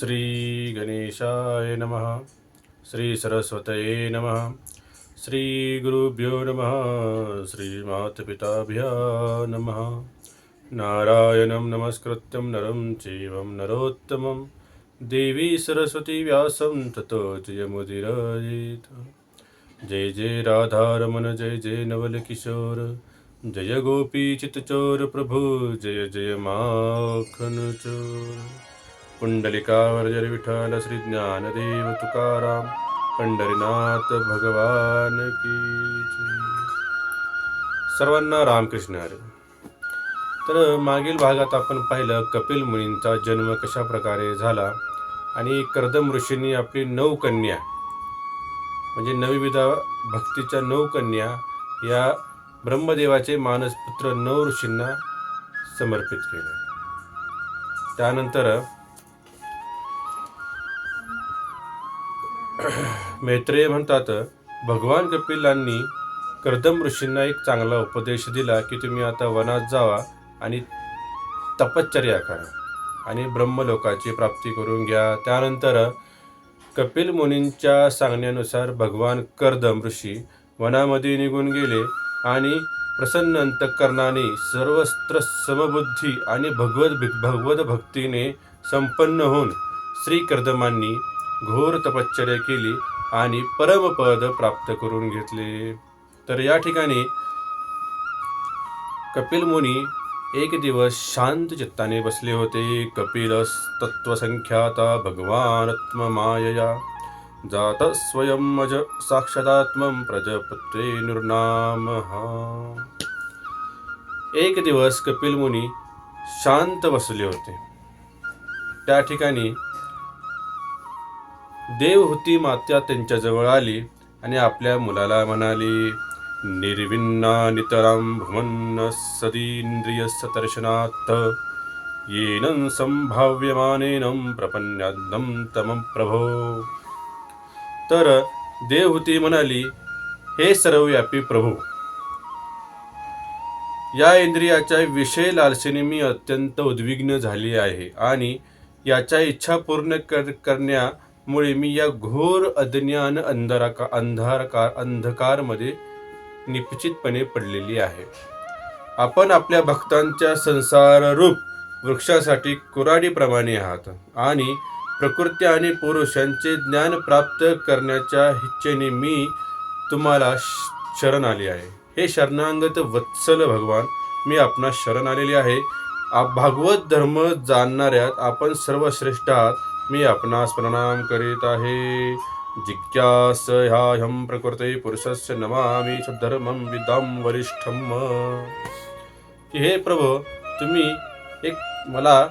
श्री गणेशाय नमः। श्री सरस्वतये नमः। श्री गुरुभ्यो नमः। श्रीमातपिताभ्या नमः। नारायणं नमस्कृत्यं नरं चैवं नरोत्तमं। देवी सरस्वती व्यासं ततो जयमुदिरयेत जय जय राधारमण जय जय नवलकिशोर। जय गोपी चितचोर प्रभु जय जय माखन चोर पुंडलिकावर जय विठ्ठल श्री ज्ञानदेव तुकाराम पंढरीनाथ भगवान की सर्वांना रामकृष्ण हरे। तर मागील भागात आपण पाहिलं कपिल मुनींचा जन्म कशा प्रकारे झाला आणि कर्दम ऋषींनी आपली नऊ कन्या म्हणजे नवविधा भक्तीच्या नऊ कन्या या ब्रह्मदेवाचे मानसपुत्र नऊ ऋषींना समर्पित केले. त्यानंतर मैत्रेय म्हणतात भगवान कपिलांनी कर्दम ऋषींना एक चांगला उपदेश दिला की तुम्ही आता वनात जावा आणि तपश्चर्या करा आणि ब्रह्मलोकाची प्राप्ती करून घ्या. त्यानंतर कपिल मुनींच्या सांगण्यानुसार भगवान कर्दम ऋषी वनामध्ये निघून गेले आणि प्रसन्न अंतकरणाने सर्वस्त्र समबुद्धी आणि भगवत भगवत भक्तीने संपन्न होऊन श्री कर्दमांनी घोर तपश्चर्या केली. आणि परमपद प्राप्त करून घेतले. तर या ठिकाणी कपिल मुनी एक दिवस शांत चित्ताने बसले होते. कपिलस तत्वसंख्याता भगवानत्म मायया जात स्वयं अज साक्षादात्मं प्रजपत्रे निर्नाम एक दिवस कपिल मुनी शांत बसले होते. त्या ठिकाणी देवहूती मात्या त्यांच्याजवळ आली आणि आपल्या मुलाला म्हणाली निर्विन्ना नितरां भुवन्न सदींद्रिय सतर्शनात् येन संभाव्यमानेन प्रपन्यादम तम प्रभो. तर देवहूती म्हणाली हे सर्वव्यापी प्रभू या इंद्रियाच्या विषय लालसेने मी अत्यंत उद्विग्न झाली आहे आणि याच्या इच्छा पूर्ण कर करण्या मुळे मी या घोर अज्ञान अंधारका अंधारकार अंधकारमध्ये निश्चितपणे पडलेली आहे. आपण आपल्या भक्तांच्या संसाररूप वृक्षासाठी कुराडीप्रमाणे आहात आणि प्रकृती आणि पुरुषांचे ज्ञान प्राप्त करण्याच्या इच्छेने मी तुम्हाला श- शरण आली आहे. हे शरणांगत वत्सल भगवान मी आपणास शरण आलेले आहे भागवत धर्म जाणणाऱ्यात आपण सर्वश्रेष्ठ आहात. मी आपणास प्रणाम करीत आहे. जिज्ञास ह्याहम प्रकृते पुरुषस्य नमामि धर्मम विदाम वरिष्ठम. की हे प्रभू तुम्ही एक मला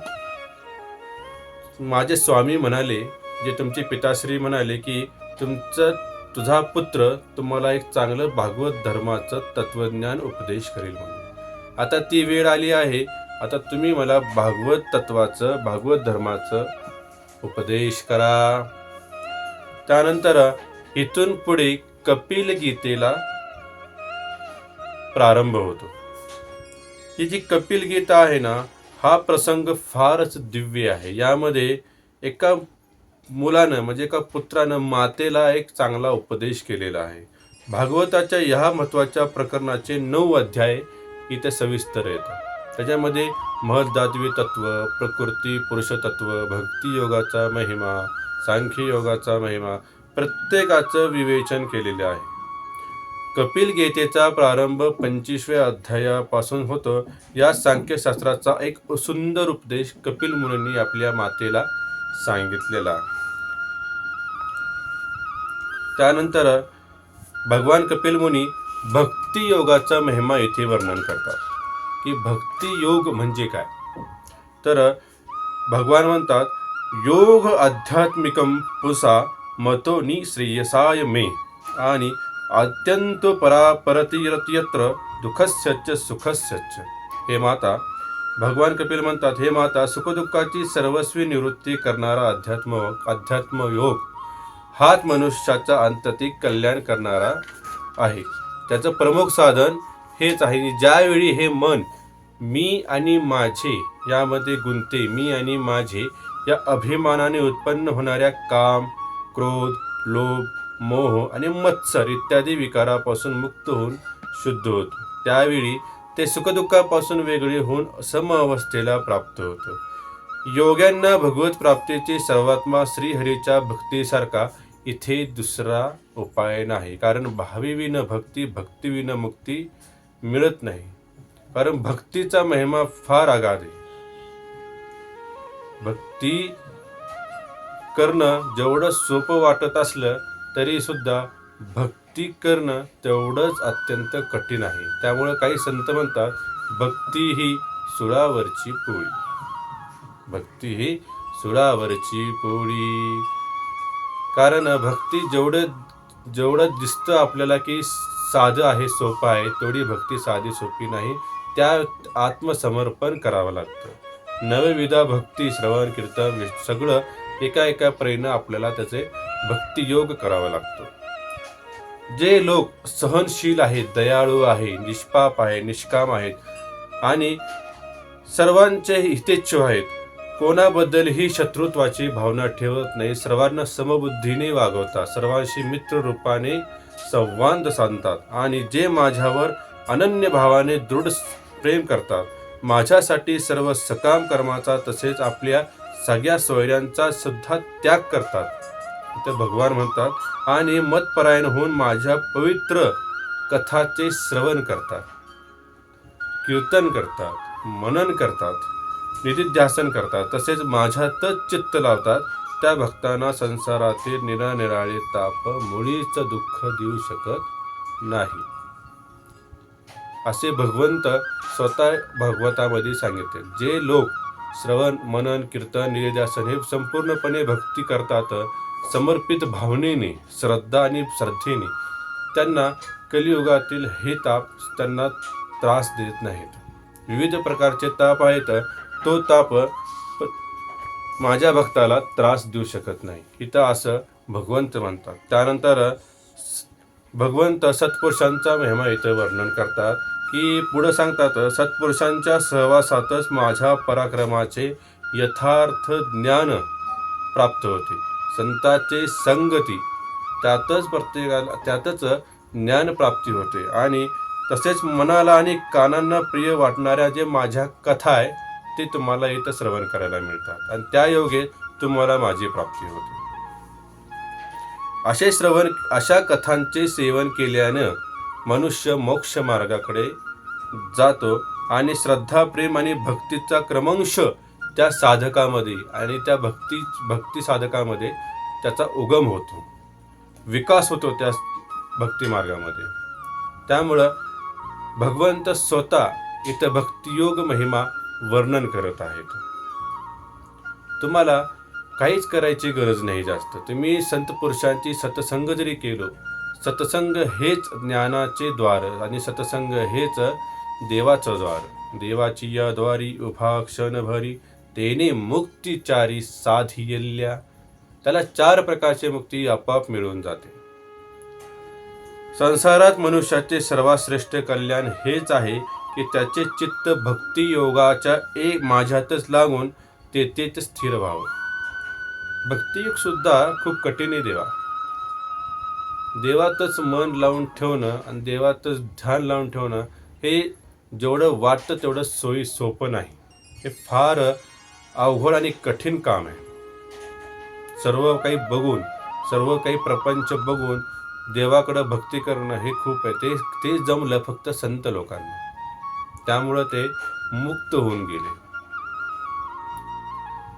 माझे स्वामी म्हणाले जे तुमचे पिताश्री म्हणाले की तुमचं तुझा पुत्र तुम्हाला एक चांगलं भागवत धर्माचं तत्वज्ञान उपदेश करेल म्हणून. आता ती वेळ आली आहे. आता तुम्ही मला भागवत तत्वाचं भागवत धर्माचं उपदेश करा. त्यानंतर इथून पुढे कपिल गीतेला प्रारंभ होतो. ही जी कपिल गीता आहे ना हा प्रसंग फारच दिव्य आहे. यामध्ये एका मुलानं म्हणजे एका पुत्रानं मातेला एक चांगला उपदेश केलेला आहे. भागवताच्या ह्या महत्त्वाच्या प्रकरणाचे नऊ अध्याय इथे सविस्तर येतात. त्याच्यामध्ये महदात्वी तत्व प्रकृती पुरुषतत्व भक्ती योगाचा महिमा सांख्य योगाचा महिमा प्रत्येकाचं विवेचन केलेले आहे. कपिल गीतेचा प्रारंभ पंचवीसव्या अध्यायापासून होतो. या सांख्यशास्त्राचा एक सुंदर उपदेश कपिल मुनींनी आपल्या मातेला सांगितलेला. त्यानंतर भगवान कपिल मुनी भक्ती योगाचा महिमा येथे वर्णन करतात. की भक्ती योग म्हणजे काय? तर भगवान म्हणतात योग आध्यात्मिकम पुसा मतोनी श्रेयसाय मे. आणि अत्यंत परापरतीयत्र दुःखस्यच सुखस्यच हे माता भगवान कपिल म्हणतात हे माता सुखदुःखाची सर्वस्वी निवृत्ती करणारा अध्यात्म अध्यात्म योग हाच मनुष्याचा अंततिक कल्याण करणारा आहे. त्याचं प्रमुख साधन हेच आहे की ज्यावेळी हे मन मी आणि माझे यामध्ये गुंते मी आणि माझे या अभिमानाने उत्पन्न होणाऱ्या काम क्रोध लोभ मोह आणि मत्सर इत्यादी विकारापासून मुक्त होऊन शुद्ध होतो. त्यावेळी ते सुखदुःखापासून वेगळे होऊन समअवस्थेला प्राप्त होतं. योग्यांना भगवत प्राप्तीची सर्वात्मा श्रीहरीच्या भक्तीसारखा इथे दुसरा उपाय नाही. कारण भावीविन भक्ती भक्तीविन मुक्ती मिळत नाही. कारण भक्तीचा महिमा फार आगाध आहे. भक्ती करणं जेवढं सोपं वाटत असलं तरी सुद्धा भक्ती करणं तेवढंच अत्यंत कठीण आहे. त्यामुळं काही संत म्हणतात भक्ती ही सुळावरची पोळी. भक्ती ही सुळावरची पोळी. कारण भक्ती जेवढं जेवढं दिसतं आपल्याला की साधं आहे सोपं आहे तेवढी भक्ती साधी सोपी नाही. त्या आत्मसमर्पण करावं लागतं. नवविधा भक्ती श्रवण कीर्तन सगळं एका एका प्रेरणा आपल्याला त्याचे भक्तियोग करावा लागतो. जे लोक सहनशील आहेत दयाळू आहे निष्पाप आहे निष्काम आहेत आणि सर्वांचे हितेच्छू आहेत कोणाबद्दलही शत्रुत्वाची भावना ठेवत नाही सर्वांना समबुद्धीने वागवतात सर्वांशी मित्र रूपाने संवाद साधतात आणि जे माझ्यावर अनन्य भावाने दृढ प्रेम करतात. माझ्यासाठी सर्व सकाम कर्माचा तसेच आपल्या सगळ्या सोयऱ्यांचा सुद्धा त्याग करतात. ते भगवान म्हणतात आणि मतपरायण होऊन माझ्या पवित्र कथाचे श्रवण करतात. कीर्तन करतात मनन करतात निधिध्यासन करतात. तसेच माझ्यातच चित्त लावतात. त्या भक्तांना संसारातील निरानिराळे ताप मुळीच दुःख देऊ शकत नाही. असे भगवंत स्वतः भागवतामध्ये सांगितले. जे लोक श्रवण मनन कीर्तन निधिध्यासन हे संपूर्णपणे भक्ती करतात समर्पित भावनेने श्रद्धा आणि श्रद्धेने त्यांना कलियुगातील हे ताप त्यांना त्रास देत नाहीत. विविध प्रकारचे ताप आहेत तो ताप माझ्या भक्ताला त्रास देऊ शकत नाही. इथं असं भगवंत म्हणतात. त्यानंतर भगवंत सत्पुरुषांचा महिमा इथं वर्णन करतात. की पुढं सांगतात सत्पुरुषांच्या सहवासातच माझ्या पराक्रमाचे यथार्थ ज्ञान प्राप्त होते. संताचे संगती त्यातच प्रत्येकाला त्यातच ज्ञान प्राप्ती होते. आणि तसेच मनाला आणि कानांना प्रिय वाटणाऱ्या जे माझ्या कथा आहे ते तुम्हाला इथं श्रवण करायला मिळतात. आणि त्या योगे तुम्हाला माझी प्राप्ती होते. असे श्रवण अशा कथांचे सेवन केल्यानं मनुष्य मोक्ष मार्गाकडे जातो आणि श्रद्धा प्रेम आणि भक्तीचा क्रमंश त्या साधकामध्ये आणि त्या भक्ती भक्ती साधकामध्ये त्याचा उगम होतो. विकास होतो त्या भक्ती मार्गामध्ये. त्यामुळं भगवंत स्वतः इथं भक्तियोग महिमा वर्णन करत आहेत. तुम्हाला काहीच करायची गरज नाही जास्त. तुम्ही संत पुरुषांची सतसंग जरी केलो सतसंग हेच ज्ञानाचे द्वार आणि सतसंग हेच देवाचं द्वार. देवाची या द्वारी उभा क्षणभरी तेने मुक्तीचारी साधियल्या. त्याला चार प्रकारची मुक्ती आपाप मिळून जाते. संसारात मनुष्याचे सर्वात श्रेष्ठ कल्याण हेच आहे की त्याचे चित्त भक्ती योगाच्या एक माझ्यातच लागून तेथेच स्थिर व्हावं. भक्तियोग सुद्धा खूप कठीण आहे देवा. देवातच मन लावून ठेवणं आणि देवातच ध्यान लावून ठेवणं हे जेवढं वाटतं तेवढं सोयी सोपं नाही. हे फार अवघड आणि कठीण काम आहे. सर्व काही बघून सर्व काही प्रपंच बघून देवाकडं भक्ती करणं हे खूप आहे. ते ते जमलं फक्त संत लोकांना. त्यामुळं ते मुक्त होऊन गेले.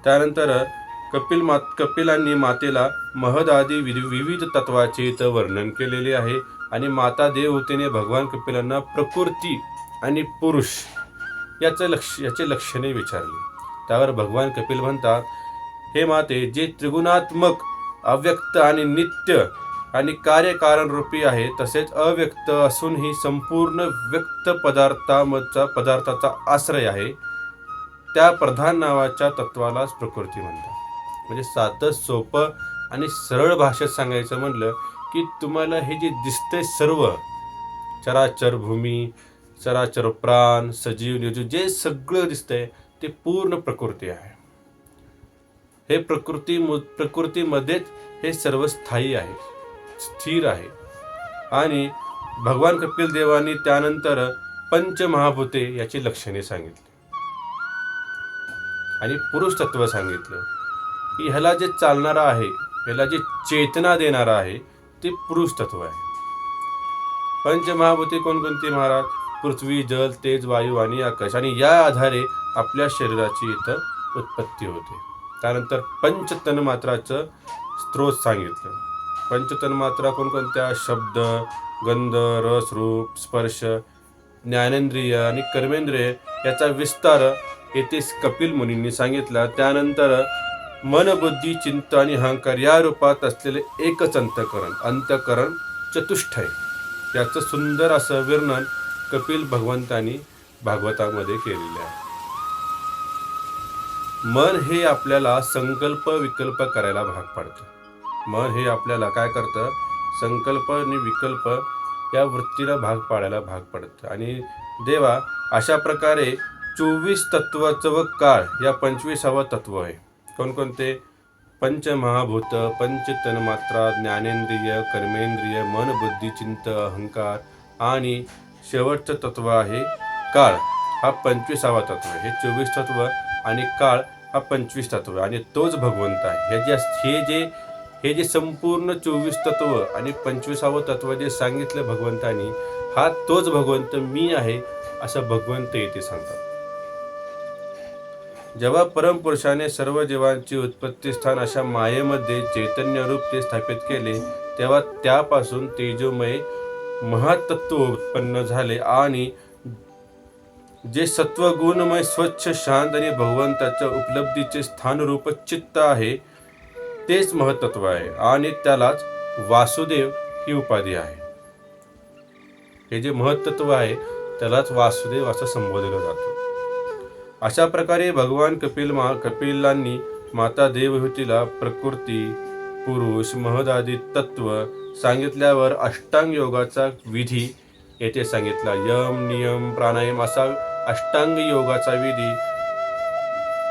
त्यानंतर कपिल मात कपिलांनी मातेला महद आदी विविध तत्वाचे इथं वर्णन केलेले आहे आणि माता देवतेने भगवान कपिलांना प्रकृती आणि पुरुष याचं लक्ष याचे लक्षणे विचारले. त्यावर भगवान कपिल म्हणतात हे माते जे त्रिगुणात्मक अव्यक्त आणि नित्य आणि कार्यकारण रूपी आहे तसेच अव्यक्त असूनही संपूर्ण व्यक्त पदार्थामचा पदार्थाचा आश्रय आहे त्या प्रधान नावाच्या तत्वालाच प्रकृती म्हणतात. म्हणजे साधं सोपं आणि सरळ भाषेत सांगायचं म्हणलं की तुम्हाला हे जे दिसतंय सर्व चराचर भूमी चराचर प्राण सजीव निर्जीव जे सगळं दिसतंय ते पूर्ण प्रकृती आहे. हे प्रकृती प्रकृतीमध्येच हे सर्व स्थायी आहे स्थिर आहे. आणि भगवान कपिल देवानी त्यानंतर पंचमहाभूते याची लक्षणे सांगितली. आणि पुरुष तत्व सांगितलं की ह्याला जे चालणारा आहे ह्याला जे चेतना देणारा आहे ते पुरुष तत्व आहे. पंचमहाभूते कोणकोणती महाराज? पृथ्वी जल तेज वायू आणि आकाश. आणि या आधारे आपल्या शरीराची इथं उत्पत्ती होते. त्यानंतर पंचतन्मात्राचं स्त्रोत सांगितलं. पंचतन्मात्रा कोणकोणत्या शब्द गंध रस रूप स्पर्श ज्ञानेंद्रिय आणि कर्मेंद्रिय याचा विस्तार येथे कपिल मुनींनी सांगितला. त्यानंतर मन बुद्धी चिंता आणि अहंकार या रूपात असलेले एकच अंतकरण. अंतकरण चतुष्टय. याचं सुंदर असं वर्णन कपिल भगवंतानी भागवतामध्ये केलेले आहे. मन हे आपल्याला संकल्प विकल्प करायला भाग पाडतं. मन हे आपल्याला काय करतं? संकल्प आणि विकल्प या वृत्तीला भाग पाडायला भाग पडतं. आणि देवा अशा प्रकारे चोवीस तत्वाचं व काळ या पंचवीसावं तत्व आहे. कोणकोणते? पंचमहाभूत पंचतन्मात्रा ज्ञानेंद्रिय कर्मेंद्रिय मन बुद्धी चिंत अहंकार आणि शेवटचं तत्व आहे काळ. हा पंचवीसावा तत्व हे चोवीस तत्व आणि काळ हा पंचवीस तत्व आणि तोच भगवंत आहे. हे जे हे जे हे जे संपूर्ण चोवीस तत्व आणि पंचवीसावं तत्व जे सांगितलं भगवंतानी हा तोच भगवंत मी आहे असं भगवंत येथे सांगतात. जेव्हा परमपुरुषाने सर्व जीवांची उत्पत्ती स्थान अशा मायेमध्ये चैतन्य रूप ते स्थापित केले तेव्हा त्यापासून तेजोमय महातत्व उत्पन्न झाले आणि जे सत्वगुणमय स्वच्छ शांत आणि भगवंताच्या उपलब्धीचे स्थानरूप चित्त आहे तेच महत्त्व आहे आणि त्यालाच वासुदेव ही उपाधी आहे. हे जे महत्त्व आहे त्यालाच वासुदेव असं संबोधलं जातं. अशा प्रकारे भगवान कपिल मा कपिलांनी माता देवहूतीला प्रकृती पुरुष महदादी तत्व सांगितल्यावर अष्टांग योगाचा विधी येथे सांगितला. यम नियम प्राणायाम असा अष्टांग योगाचा विधी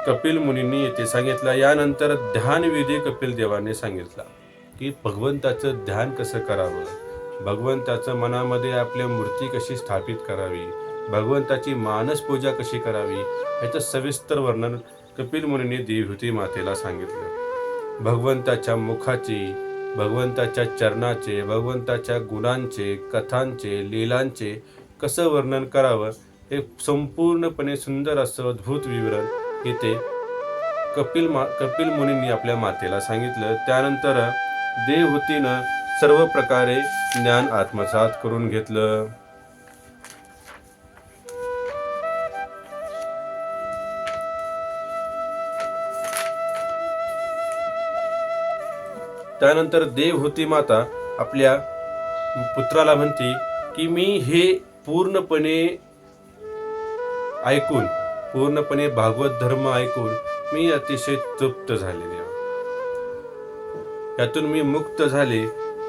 कपिल मुनींनी येथे सांगितला. यानंतर ध्यान विधी कपिल देवाने सांगितला की भगवंताचं ध्यान कसं करावं? भगवंताचं मनामध्ये आपल्या मूर्ती कशी स्थापित करावी? भगवंताची मानस पूजा कशी करावी? याचं सविस्तर वर्णन कपिल मुनींनी देवहूती मातेला सांगितलं. भगवंताच्या मुखाची भगवंताच्या चरणाचे भगवंताच्या गुणांचे कथांचे लीलांचे कसं वर्णन करावं हे संपूर्णपणे सुंदर असं अद्भुत विवरण इथे कपिल मा कपिल मुनींनी आपल्या मातेला सांगितलं. त्यानंतर देवहूतीनं सर्व प्रकारे ज्ञान आत्मसात करून घेतलं. त्यानंतर देवहूती माता आपल्या पुत्राला म्हणते की मी हे पूर्णपणे ऐकून पूर्णपणे भागवत धर्म ऐकून मी अतिशय तृप्त झालेले यातून मी मुक्त झाले.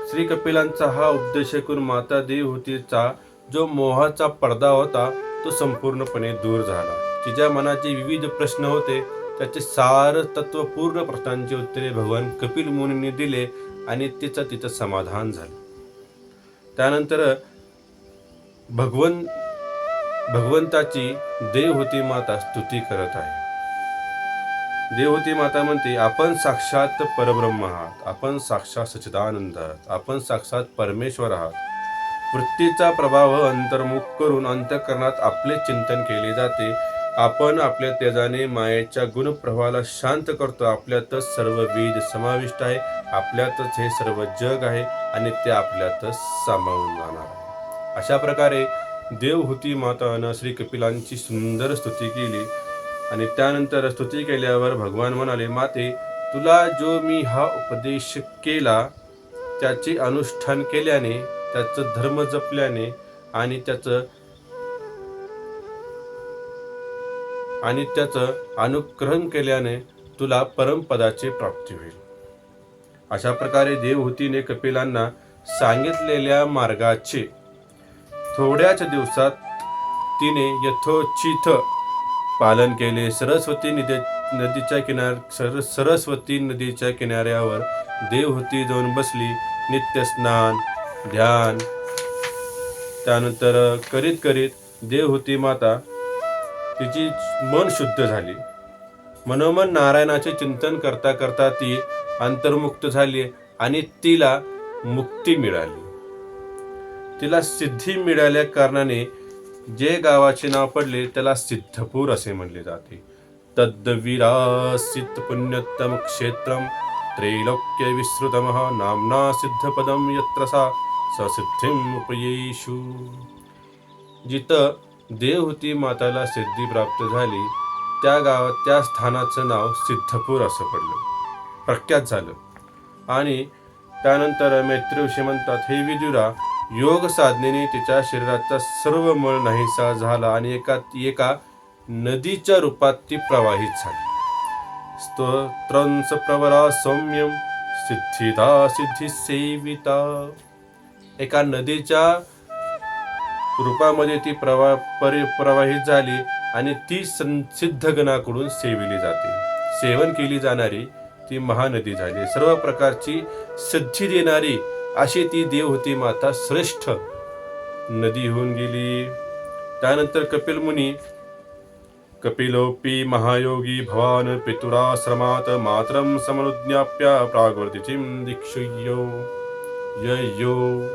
श्री कपिलांचा हा उपदेश ऐकून माता देवहूतीचा जो मोहाचा पडदा होता तो संपूर्णपणे दूर झाला. तिच्या मनाचे विविध प्रश्न होते. त्याचे सार तत्व पूर्ण प्रश्नांची उत्तरे भगवान कपिल मुनींनी दिले आणि तिचं तिचं समाधान झालं. त्यानंतर भगवन भगवंताची देवहूती माता स्तुती करत आहे. देवहूती माता म्हणते आपण साक्षात परब्रह्म आहात आपण साक्षात सच्चिदानंद आहात आपण साक्षात परमेश्वर आहात. वृत्तीचा प्रभाव अंतर्मुख करून अंतकरणात आपले चिंतन केले जाते आपण आपल्या तेजाने मायेच्या गुणप्रभावाला शांत करतो. आपल्यातच सर्व बीज समाविष्ट आहे. आपल्यातच हे सर्व जग आहे आणि ते आपल्यातच सामावून जाणार आहे. अशा प्रकारे देवहूती मातानं श्री कपिलांची सुंदर स्तुती केली आणि त्यानंतर स्तुती केल्यावर भगवान म्हणाले माते तुला जो मी हा उपदेश केला त्याचे अनुष्ठान केल्याने त्याचं धर्म जपल्याने आणि त्याचं आणि त्याचं अनुकरण केल्याने तुला परमपदाची प्राप्ती होईल. अशा प्रकारे देवहूतीने कपिलांना सांगितलेल्या मार्गाचे थोड्याच दिवसात तिने यथोचित पालन केले. सरस्वती नदी नदीच्या किनार सर सरस्वती नदीच्या किनाऱ्यावर देवहूती जाऊन बसली. नित्य स्नान ध्यान त्यानंतर करीत करीत देवहूती माता तिची मन शुद्ध झाली. मनोमन नारायणाचे चिंतन करता करता ती अंतर्मुक्त झाली आणि तिला मुक्ती मिळाली. तिला सिद्धी मिळाल्या कारणाने जे गावाचे नाव पडले त्याला सिद्धपूर असे म्हणले जाते. तद्विरासित पुण्यतम क्षेत्रम त्रैलोक्य विस्तृतम नामना सिद्धपदम यत्र सा ससिद्धिम उपयेषु जिथं देवहूती माताला सिद्धी प्राप्त झाली त्या गावात त्या स्थानाचं नाव सिद्धपूर असं पडलं. प्रख्यात झालं. आणि त्यानंतर मैत्रीविषयी म्हणतात हे विदुरा योग साधनेने तिच्या शरीराचा सर्व मळ नाहीसा झाला आणि एका एका नदीच्या रूपात ती प्रवाहित झाली. स्तोत्रंस प्रवरा सौम्यम सिद्धिदा सिद्धी सेविता एका नदीच्या रूपामध्ये ती प्रवा परि प्रवाहित झाली आणि ती सं सिद्धगणाकडून सेविली जाते. सेवन केली जाणारी ती महानदी झाली. सर्व प्रकारची सिद्धी देणारी अशी ती देवहूती माता श्रेष्ठ. नदी होऊन गेली. त्यानंतर कपिल मुनी कपिलोपी महायोगी भवान पितुराश्रमात मात्रम समनुज्ञाप्य यो दीक्षुयो ययो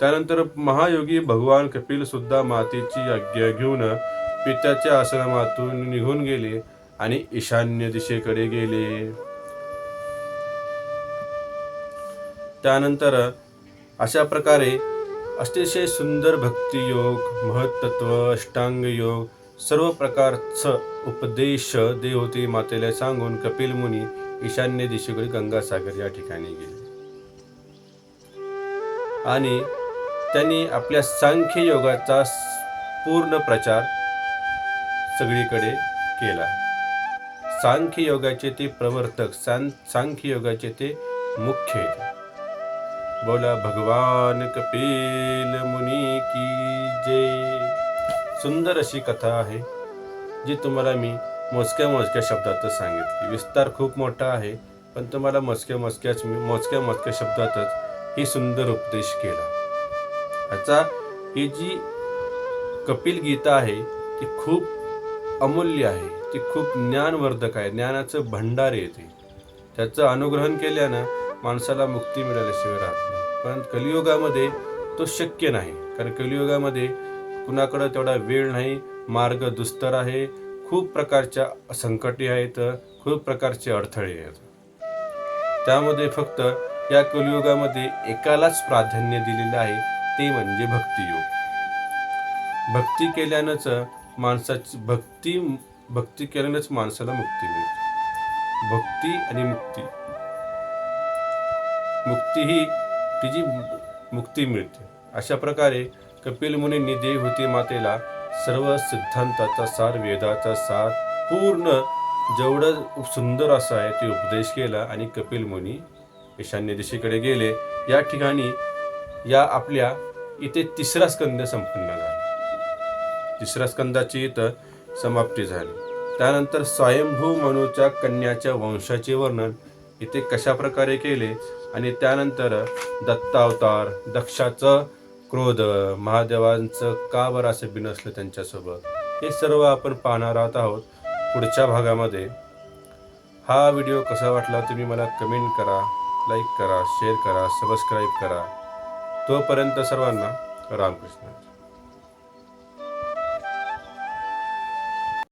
त्यानंतर महायोगी भगवान कपिल सुद्धा मातेची आज्ञा घेऊन पित्याच्या आश्रमातून निघून गेले आणि ईशान्य दिशेकडे गेले. त्यानंतर अशा प्रकारे अतिशय सुंदर भक्तियोग महत्त्व अष्टांग योग सर्व प्रकारचं उपदेश देवती मातेला सांगून कपिल मुनी ईशान्य दिशेकडे गंगासागर या ठिकाणी गेले. आणि त्यांनी आपल्या सांख्य योगाचा पूर्ण प्रचार सगळीकडे केला. सांख्य योगाचे ते प्रवर्तक सांग सांख्य योगाचे ते मुख्य बोला भगवान कपिल मुनी की जय. सुंदर अशी कथा आहे जी तुम्हाला मी मोजक्या मोजक्या शब्दातच सांगितली. विस्तार खूप मोठा आहे पण तुम्हाला मोजक्या मोजक्याच मी मोजक्या मोजक्या शब्दातच ही सुंदर उपदेश केला. ह्याचा ही जी कपिल गीता आहे ती खूप अमूल्य आहे ती खूप ज्ञानवर्धक आहे ज्ञानाचं भंडार येते त्याचं अनुग्रहण केल्यानं माणसाला मुक्ती मिळाल्याशिवाय राहत नाही पण कलियुगामध्ये तो शक्य नाही. कारण कलियुगामध्ये कुणाकडं तेवढा वेळ नाही मार्ग दुस्तर आहे खूप प्रकारच्या संकटे आहेत खूप प्रकारचे अडथळे आहेत. त्यामध्ये फक्त या कलियुगामध्ये एकालाच प्राधान्य दिलेलं आहे ते म्हणजे भक्तियोग. भक्ती केल्यानंच माणसाची भक्ती भक्ती केल्यानंच माणसाला मुक्ती मिळते. भक्ती आणि मुक्ती. मुक्ती ही तिची मुक्ती मिळते. अशा प्रकारे कपिल मुनींनी देवहूती मातेला सर्व सिद्धांताचा सार वेदाचा सार पूर्ण जेवढं सुंदर असं आहे ते उपदेश केला आणि कपिल मुनी ईशान्य दिशेकडे गेले. या ठिकाणी या आपल्या इथे तिसरा स्कंद संपन्न झाला. तिसऱ्या स्कंदाची इथं समाप्ती झाली. त्यानंतर स्वयंभू मनूच्या कन्याच्या वंशाचे वर्णन इथे कशा प्रकारे केले आणि त्यानंतर दत्तावतार दक्षाचं क्रोध महादेवांचं का बरं असं बिनसलं त्यांच्यासोबत हे सर्व आपण पाहणार आहोत. पुढच्या भागामध्ये हा व्हिडिओ कसा वाटला तुम्ही मला कमेंट करा लाईक करा शेअर करा सबस्क्राईब करा. तोपर्यंत सर्वांना रामकृष्ण.